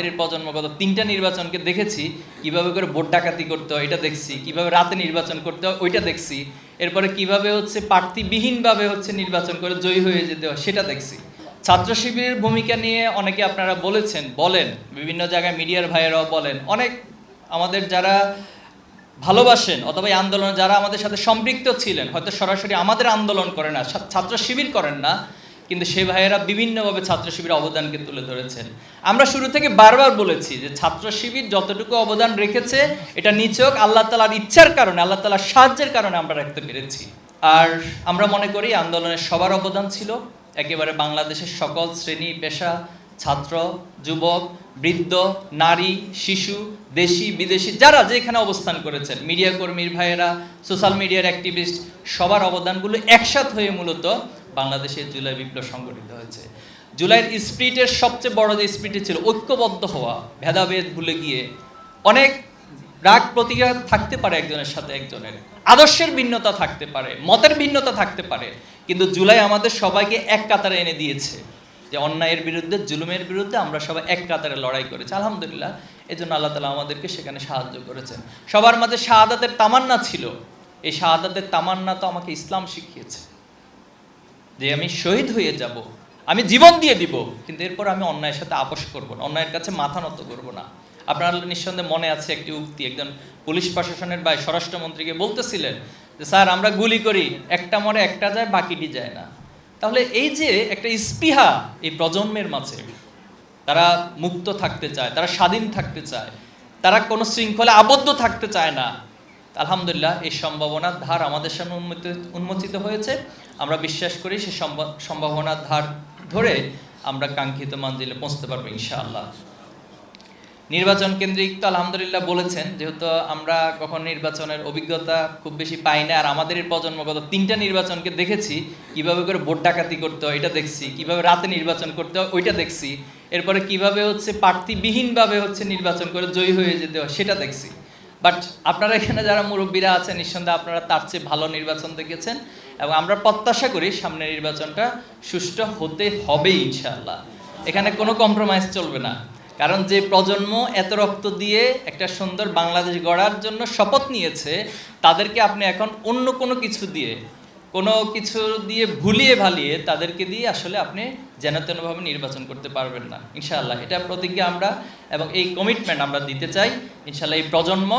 আমাদের এই প্রজন্মগত তিনটা নির্বাচনকে দেখেছি, কীভাবে করে ভোট ডাকাতি করতে হয়, এটা দেখছি, কীভাবে রাতে নির্বাচন করতে হয়, ওইটা দেখছি, এরপরে কীভাবে হচ্ছে প্রার্থীবিহীনভাবে হচ্ছে নির্বাচন করে জয়ী হয়ে যেতে হয়, সেটা দেখছি। ছাত্র শিবিরের ভূমিকা নিয়ে অনেকে আপনারা বলেছেন, বলেন, বিভিন্ন জায়গায় মিডিয়ার ভাইয়েরাও বলেন, অনেক আমাদের যারা ভালোবাসেন অথবা এই আন্দোলনে যারা আমাদের সাথে সম্পৃক্ত ছিলেন, হয়তো সরাসরি আমাদের আন্দোলন করে না ছাত্র শিবির করেন না কিন্তু সে ভাইয়েরা বিভিন্নভাবে ছাত্র শিবির অবদানকে তুলে ধরেছেন। আমরা শুরু থেকে বারবার বলেছি যে ছাত্র শিবির যতটুকু অবদান রেখেছে, এটা নিচক আল্লাহ তালার ইচ্ছার কারণে, আল্লাহ তালার সাহায্যের কারণে আমরা রাখতে পেরেছি। আর আমরা মনে করি আন্দোলনের সবার অবদান ছিল। একেবারে বাংলাদেশের সকল শ্রেণি, পেশা, ছাত্র, যুবক, বৃদ্ধ, নারী, শিশু, দেশি, বিদেশি, যারা যেখানে অবস্থান করেছেন, মিডিয়া কর্মীর ভাইয়েরা, সোশ্যাল মিডিয়ার অ্যাক্টিভিস্ট, সবার অবদানগুলো একসাথ হয়ে মূলত বাংলাদেশের জুলাই বিপ্লব সংগঠিত হয়েছে। জুলাইয়ের স্পিরিটের সবচেয়ে বড় যে স্পিরিট ছিল ঐক্যবদ্ধ হওয়া, ভেদাভেদ ভুলে গিয়ে অনেক রাগ প্রতিক্রিয়া থাকতে পারে একজনের সাথে একজনের। আদর্শের ভিন্নতা থাকতে পারে, মতের ভিন্নতা থাকতে পারে। কিন্তু জুলাই আমাদের সবাইকে এক কাতারে এনে দিয়েছে যে অন্যায়ের বিরুদ্ধে, জুলুমের বিরুদ্ধে আমরা সবাই এক কাতারে লড়াই করেছি। আলহামদুলিল্লাহ এই জন্য আল্লাহ তালা আমাদেরকে সেখানে সাহায্য করেছেন। সবার মাঝে শাহাদাতের তামান্না ছিল। এই শাহাদাতের তামান্না তো আমাকে ইসলাম শিখিয়েছে। যে আমি শহীদ হয়ে যাব, আমি জীবন দিয়ে দিব, কিন্তু এরপর আমি অন্যায়ের সাথে আপোষ করব না, অন্যায়ের কাছে মাথা নত করব না। আপনার নিঃসন্দেহে মনে আছে একটি উক্তি, একজন পুলিশ প্রশাসনের বা স্বরাষ্ট্রমন্ত্রীকে বলতেছিলেন যে, স্যার, আমরা গুলি করি, একটা মরে একটা যায়, বাকিটি যায় না। তাহলে এই যে একটা স্পৃহা এই প্রজন্মের মাঝে, তারা মুক্ত থাকতে চায়, তারা স্বাধীন থাকতে চায়, তারা কোনো শৃঙ্খলা আবদ্ধ থাকতে চায় না আলহামদুলিল্লাহ, এই সম্ভাবনার ধার আমাদের সামনে উন্মোচিত উন্মোচিত হয়েছে। আমরা বিশ্বাস করি সেই সম্ভাবনার ধার ধরে আমরা কাঙ্ক্ষিত মঞ্জিলে পৌঁছতে পারব ইনশাআল্লাহ। নির্বাচন কেন্দ্রিক তো আলহামদুলিল্লাহ বলেছেন, যেহেতু আমরা কখন নির্বাচনের অভিজ্ঞতা খুব বেশি পাই না, আর আমাদের প্রজন্মগত তিনটা নির্বাচনকে দেখেছি, কীভাবে করে ভোট ডাকাতি করতে হয় এটা দেখছি, কীভাবে রাতে নির্বাচন করতে হয় ওইটা দেখছি, এরপরে কীভাবে হচ্ছে প্রার্থীবিহীনভাবে হচ্ছে নির্বাচন করে জয়ী হয়ে যেতে হয় সেটা দেখছি। বাট আপনারা এখানে যারা মুরব্বীরা আছেন, নিঃসন্দেহে আপনারা তার চেয়ে ভালো নির্বাচন দেখেছেন এবং আমরা প্রত্যাশা করি সামনের নির্বাচনটা সুষ্ঠু হতে হবে ইনশাআল্লাহ। এখানে কোনো কম্প্রোমাইজ চলবে না। কারণ যে প্রজন্ম এত রক্ত দিয়ে একটা সুন্দর বাংলাদেশ গড়ার জন্য শপথ নিয়েছে, তাদেরকে আপনি এখন অন্য কোনো কিছু দিয়ে কোনো কিছু দিয়ে ভুলিয়ে ভালিয়ে তাদেরকে দিয়ে আসলে আপনি যেন তেনভাবে নির্বাচন করতে পারবেন না, ইনশাআল্লাহ। এটা প্রতিজ্ঞা আমরা এবং এই কমিটমেন্ট আমরা দিতে চাই, ইনশাআল্লাহ এই প্রজন্ম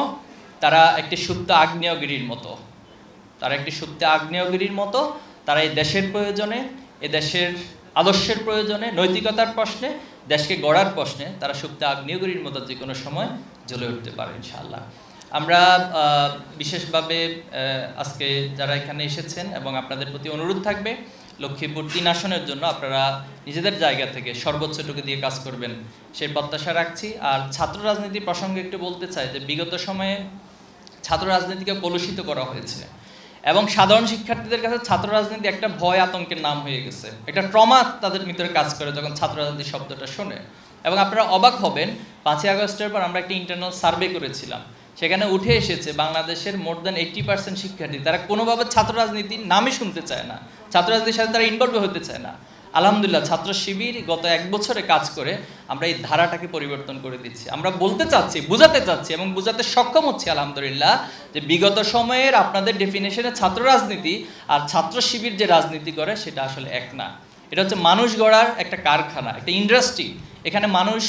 তারা একটি সুপ্ত আগ্নেয়গিরির মতো, তারা একটি সুপ্ত আগ্নেয়গিরির মতো, তারা এই দেশের প্রয়োজনে এ দেশের আদর্শের প্রয়োজনে, নৈতিকতার প্রশ্নে, দেশকে গড়ার প্রশ্নে তারা সুপ্ত আগ্নেয়গিরির মতো যে কোনো সময় জ্বলে উঠতে পারে, ইনশাআল্লাহ। আমরা বিশেষভাবে আজকে যারা এখানে এসেছেন এবং আপনাদের প্রতি অনুরোধ থাকবে, লক্ষ্মীপুর তিন আসনের জন্য আপনারা নিজেদের জায়গা থেকে সর্বোচ্চটুকু দিয়ে কাজ করবেন, সেই প্রত্যাশা রাখছি। আর ছাত্র রাজনীতি প্রসঙ্গে একটু বলতে চাই যে, বিগত সময়ে ছাত্র রাজনীতিকে কলুষিত করা হয়েছে এবং সাধারণ শিক্ষার্থীদের কাছে ছাত্র রাজনীতি একটা ভয় আতঙ্কের নাম হয়ে গেছে। একটা ট্রমা তাদের ভিতরে কাজ করে যখন ছাত্র রাজনীতি শব্দটা শোনে। এবং আপনারা অবাক হবেন, পাঁচই আগস্টের পর আমরা একটা ইন্টারনাল সার্ভে করেছিলাম। সেখানে উঠে এসেছে বাংলাদেশের মোর দেন এইট্টি পার্সেন্ট শিক্ষার্থী। তারা কোনোভাবে ছাত্র রাজনীতির নামই শুনতে চায় না। ছাত্র রাজনীতির সাথে তারা ইনভলভ হতে চায় না। আলহামদুলিল্লাহ, ছাত্র শিবির গত এক বছরে কাজ করে আমরা এই ধারাটাকে পরিবর্তন করে দিচ্ছি। আমরা বলতে চাচ্ছি, বুঝাতে চাচ্ছি এবং বুঝাতে সক্ষম হচ্ছি আলহামদুলিল্লাহ যে বিগত সময়ের আপনাদের ডেফিনেশনে ছাত্র রাজনীতি আর ছাত্র শিবির যে রাজনীতি করে সেটা আসলে এক না। এটা হচ্ছে মানুষ গড়ার একটা কারখানা, একটা ইন্ডাস্ট্রি এখানে মানুষ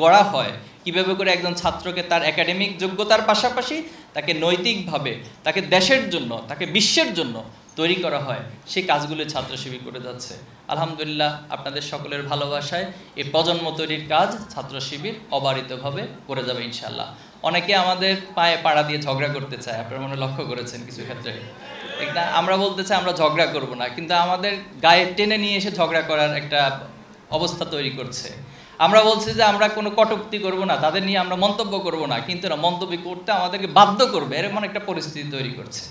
গড়া হয়। কীভাবে করে একজন ছাত্রকে তার একাডেমিক যোগ্যতার পাশাপাশি তাকে নৈতিকভাবে, তাকে দেশের জন্য, তাকে বিশ্বের জন্য তৈরি করা হয়, সেই কাজগুলো ছাত্র শিবির করে যাচ্ছে। আলহামদুলিল্লাহ, আপনাদের সকলের ভালোবাসায় এই প্রজন্ম তৈরির কাজ ছাত্র শিবির অবারিতভাবে করে যাবে ইনশাল্লাহ অনেকে আমাদের পায়ে পাড়া দিয়ে ঝগড়া করতে চায়, আপনারা মনে লক্ষ্য করেছেন কিছু ক্ষেত্রে। ঠিক না? আমরা বলতে চাই আমরা ঝগড়া করব না, কিন্তু আমাদের গায়ে টেনে নিয়ে এসে ঝগড়া করার একটা অবস্থা তৈরি করছে। আমরা বলছি যে আমরা কোনো কটূক্তি করব না, তাদের নিয়ে আমরা মন্তব্য করব না, কিন্তু না মন্তব্য করতে আমাদেরকে বাধ্য করবে, এরকম একটা পরিস্থিতি তৈরি করছে।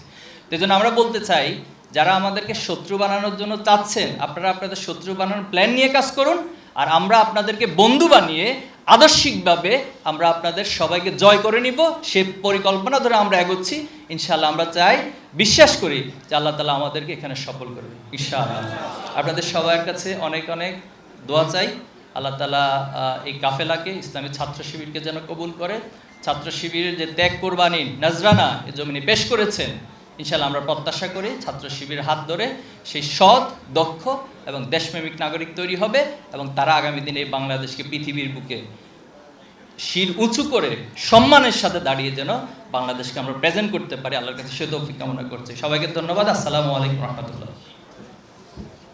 তো জন্য আমরা বলতে চাই, যারা আমাদেরকে শত্রু বানানোর জন্য চাচ্ছেন, আপনারা আপনাদের শত্রু বানানোর প্ল্যান নিয়ে কাজ করুন, আর আমরা আপনাদেরকে বন্ধু বানিয়ে আদর্শিকভাবে আমরা আপনাদের সবাইকে জয় করে নিব, সে পরিকল্পনা ধরে আমরা এগোচ্ছি। ইনশাআল্লাহ আমরা চাই, বিশ্বাস করি যে আল্লাহ তালা আমাদেরকে এখানে সফল করবে। ইনশাআল্লাহ। আপনাদের সবার কাছে অনেক অনেক দোয়া চাই। আল্লাহ তালা এই কাফেলাকে ইসলামী ছাত্র শিবিরকে যেন কবুল করে। ছাত্র শিবিরের যে ত্যাগ কোরবানি, নাজরানা, এ জমিনে পেশ করেছেন ইনশাল্লাহ আমরা প্রত্যাশা করি ছাত্র শিবির হাত ধরে সেই সৎ, দক্ষ এবং দেশপ্রেমিক নাগরিক তৈরি হবে এবং তারা আগামী দিনে এই বাংলাদেশকে পৃথিবীর বুকে শির উঁচু করে সম্মানের সাথে দাঁড়িয়ে যেন বাংলাদেশকে আমরা প্রেজেন্ট করতে পারি। আল্লাহর কাছে সে তৌফিক কামনা করছি। সবাইকে ধন্যবাদ। আসসালামু আলাইকুম রহমতুল্লাহ।